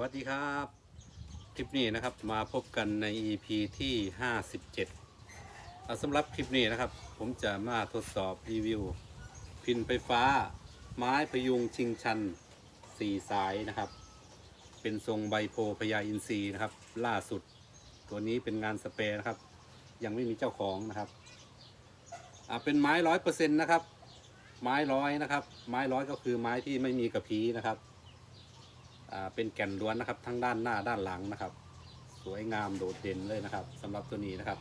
วัสดีครับ คลิปนี้นะครับมาพบกันใน EP ที่ 57อะสำหรับคลิปนี้นะครับ ผมจะมาทดสอบรีวิว พินไฟฟ้า ไม้พยุงชิงชัน4สายนะครับ เป็นทรงใบโพพญาอินทรีนะครับ ล่าสุด ตัวนี้เป็นงานสเปร์นะครับ ยังไม่มีเจ้าของนะครับอะเป็นไม้ร้อยเปอร์เซ็นต์นะครับ ไม้ร้อยนะครับ ไม้ร้อยก็คือไม้ที่ไม่มีกระพี้นะครับ เป็นแก่นล้วนนะครับ ทั้งด้านหน้าด้านหลังนะครับ สวยงามโดดเด่นเลยนะครับสำหรับตัวนี้นะครับ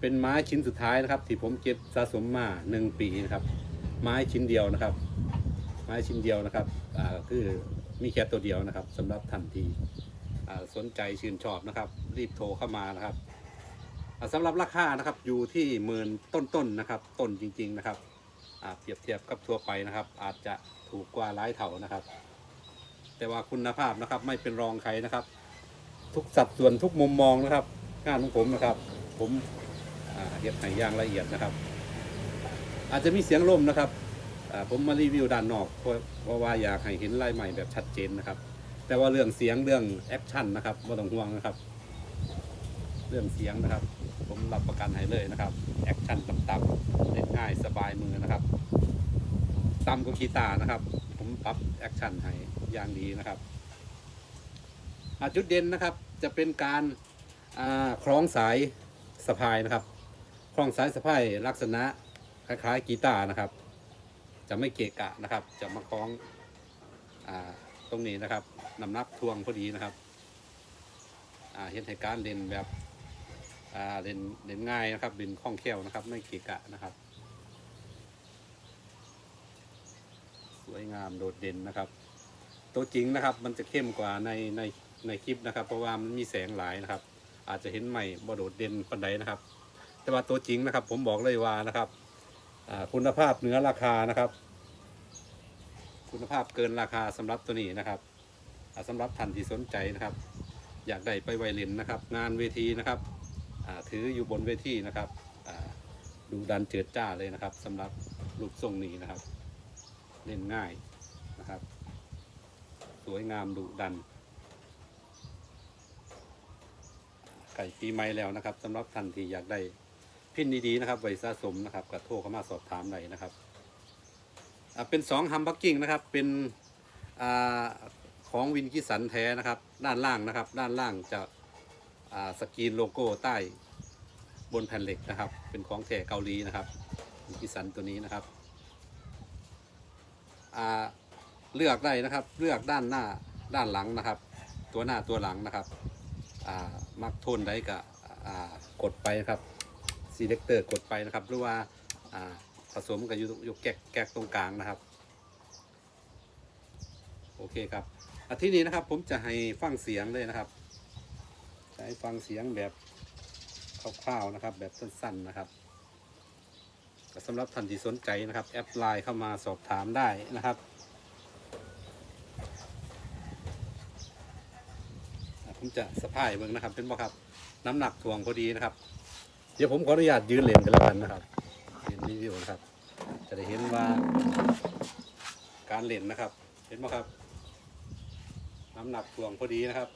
เป็นไม้ชิ้นสุดท้ายนะครับ ที่ผมเก็บสะสมมาหนึ่งปีนะครับ ไม้ชิ้นเดียวนะครับ ไม้ชิ้นเดียวนะครับคือมีแค่ตัวเดียวนะครับสำหรับท่านที่สนใจชื่นชอบนะครับ รีบโทรเข้ามานะครับอ่าสำหรับราคานะครับอยู่ที่หมื่นต้นๆนะครับ ต้นจริง ๆนะครับเปรียบเทียบกับทั่วไปนะครับ อาจจะถูกกว่าหลายเท่านะครับ แต่ว่าคุณภาพนะครับ ไม่เป็นรองใครนะครับ ทุกสัดส่วนทุกมุมมองนะครับ งานของผมนะครับ ผมเก็บให้อย่างละเอียดนะครับ อาจจะมีเสียงลมนะครับผมมารีวิวด้านนอกเพราะว่าอยากให้เห็นลายใหม่แบบชัดเจนนะครับ แต่ว่าเรื่องเสียงเรื่องแอคชั่นนะครับไม่ต้องห่วงนะครับ เรื่องเสียงนะครับ ผมรับประกันให้เลยนะครับแอคชั่นต่ำๆเล่นง่ายสบายมือนะครับต่ำกว่ากีตาร์นะครับ ปรับแอคชั่นให้อย่างดีนะครับอาจุดเด่นนะครับจะเป็นการคล้องสายสะพายนะครับ คล้องสายสะพายลักษณะคล้ายๆกีตาร์นะครับ จะไม่เกะกะนะครับ จะมาคล้องอตรงนี้นะครับน้ำหนักทวงพอดีนะครับเห็นให้การเล่นแบบเล่นเล่นง่ายนะครับเล่นคล่องแคล่วนะครับ ไม่เกะกะนะครับ วยงามโดดเด่นนะครับ ตัวจริงนะครับมันจะเข้มกว่าในในในคลิปนะครับ เพราะว่ามันมีแสงหลายนะครับ อาจจะเห็นใหม่บ่โดดเด่นปันใดนะครับ แต่ว่าตัวจริงนะครับ ผมบอกเลยว่านะครับคุณภาพเหนือราคานะครับ คุณภาพเกินราคาสำหรับตัวนี้นะครับอ่าสำหรับท่านที่สนใจนะครับ อยากได้ไปไวเลนนะครับ งานเวทีนะครับถืออยู่บนเวทีนะครับดูดันเจิดจ้าเลยนะครับสำหรับรูปทรงนี้นะครับ เล่นง่ายนะครับ สวยงามดุดัน ไก่ปีใหม่แล้วนะครับสำหรับท่านที่อยากได้พินดีๆนะครับไว้สะสมนะครับก็โทรเข้ามาสอบถามได้นะครับเป็นสองฮัมบักกิ้งนะครับเป็นอของวินกิสันแท้นะครับ ด้านล่างนะครับ ด้านล่างจะสกรีนโลโก้ใต้บนแผ่นเหล็กนะครับ เป็นของแท้เกาหลีนะครับวินกิสันตัวนี้นะครับ เลือกได้นะครับ เลือกด้านหน้าด้านหลังนะครับ ตัวหน้าตัวหลังนะครับมักทนได้กับกดไปนะครับ selector กดไปนะครับ หรือว่าผสมกับยูยู่แกกแกกตรงกลางนะครับ โอเคครับอาที่นี้นะครับ ผมจะให้ฟังเสียงเลยนะครับจะให้ฟังเสียงแบบคร่าวๆนะครับ แบบสั้นๆนะครับ สำหรับท่านที่สนใจนะครับ แอปไลน์เข้ามาสอบถามได้นะครับผมจะสะพายเบิ่งนะครับ เป็นบ่ครับ น้ำหนักถ่วงพอดีนะครับ เดี๋ยวผมขออนุญาตยืนเล่นกันแล้วกันนะครับเล่นรีวิวนะครับ จะได้เห็นว่าการเล่นนะครับ เห็นไหมครับ น้ำหนักถ่วงพอดีนะครับ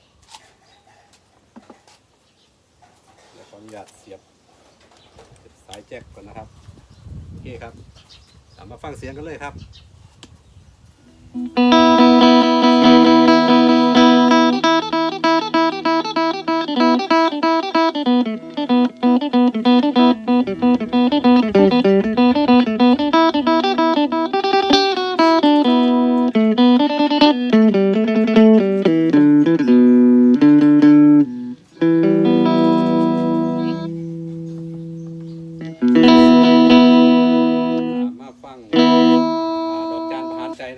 เดี๋ยวขออนุญาตเสียบสายแจ็คก่อนนะครับ เคครับตามมาฟังเสียงกันเลยครับ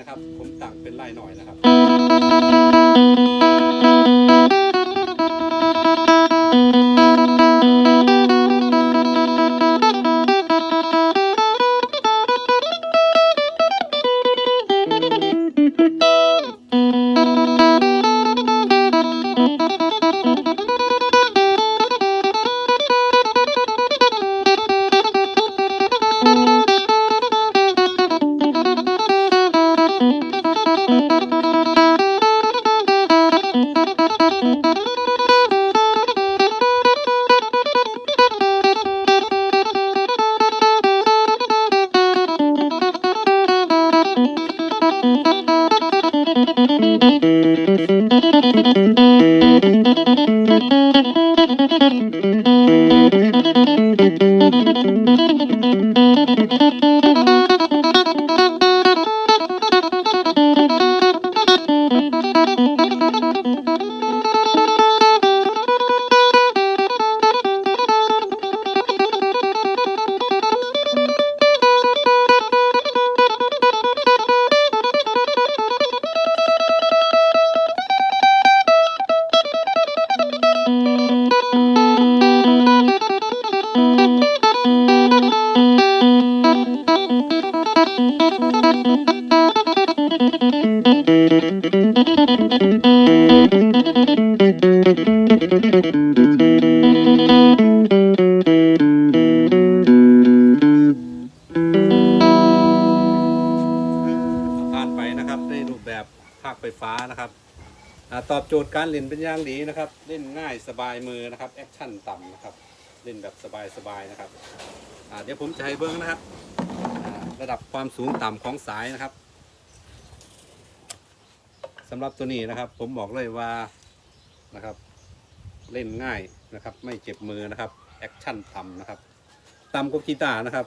นะครับ ผมสั่งเป็นลายหน่อยนะครับ ผ่านไปนะครับในรูปแบบภาคไฟฟ้านะครับอาตอบโจทย์การเล่นเป็นอย่างดีนะครับ เล่นง่ายสบายมือนะครับแอคชั่นต่ำนะครับ เล่นแบบสบายๆนะครับอ่าเดี๋ยวผมจะให้เบิ้งนะครับ ระดับความสูงต่ำของสายนะครับสำหรับตัวนี้นะครับ ผมบอกเลยว่านะครับ เล่นง่ายนะครับ ไม่เจ็บมือนะครับแอคชั่นต่ำนะครับต่ำกว่ากีตาร์นะครับ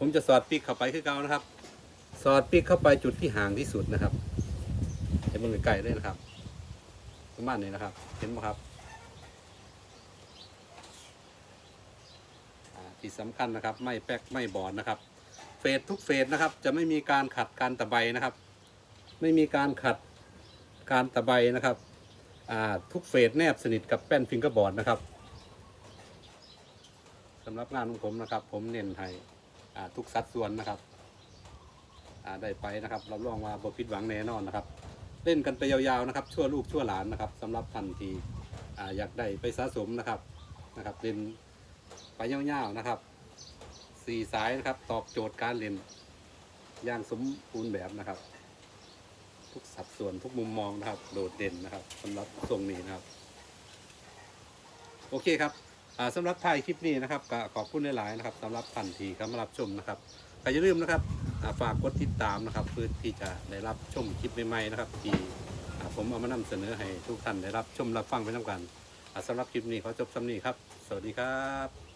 ผมจะสอดปิกเข้าไปคือเก่านะครับ สอดปิกเข้าไปจุดที่ห่างที่สุดนะครับเห็นมันไกลๆเลยนะครับประมาณนี้นะครับ เห็นไหมครับที่สำคัญนะครับ ไม่แป๊กไม่บอดนะครับ เฟสทุกเฟสนะครับ จะไม่มีการขัดการตะไบนะครับ ไม่มีการขัดการตะไบนะครับทุกเฟสแนบสนิทกับแป้นฟิงเกอร์บอร์ดนะครับสำหรับงานของผมนะครับ ผมเน้นให้ทุกสัดส่วนนะครับได้ไปนะครับรับรองว่าบ่ผิดหวังแน่นอนนะครับ เล่นกันไปยาวๆนะครับ ชั่วลูกชั่วหลานนะครับสำหรับท่านทีออยากได้ไปสะสมนะครับนะครับเล่นไปยาวๆนะครับ สี่สายนะครับ ตอบโจทย์การเล่นอย่างสมบูรณ์แบบนะครับ ทุกสัดส่วนทุกมุมมองนะครับ โดดเด่นนะครับสำหรับทรงนี้นะครับ โอเคครับสำหรับทายคลิปนี้นะครับก็ขอบคุณหลายๆนะครับสำหรับท่านที่เข้ามารับชมนะครับก็อย่าลืมนะครับฝากกดติดตามนะครับ เพื่อที่จะได้รับชมคลิปใหม่ๆนะครับที่ผมเอามานำเสนอให้ทุกท่านได้รับชมรับฟังไปน้ำกันอ่าสำหรับคลิปนี้ขอจบสำนีครับ สวัสดีครับ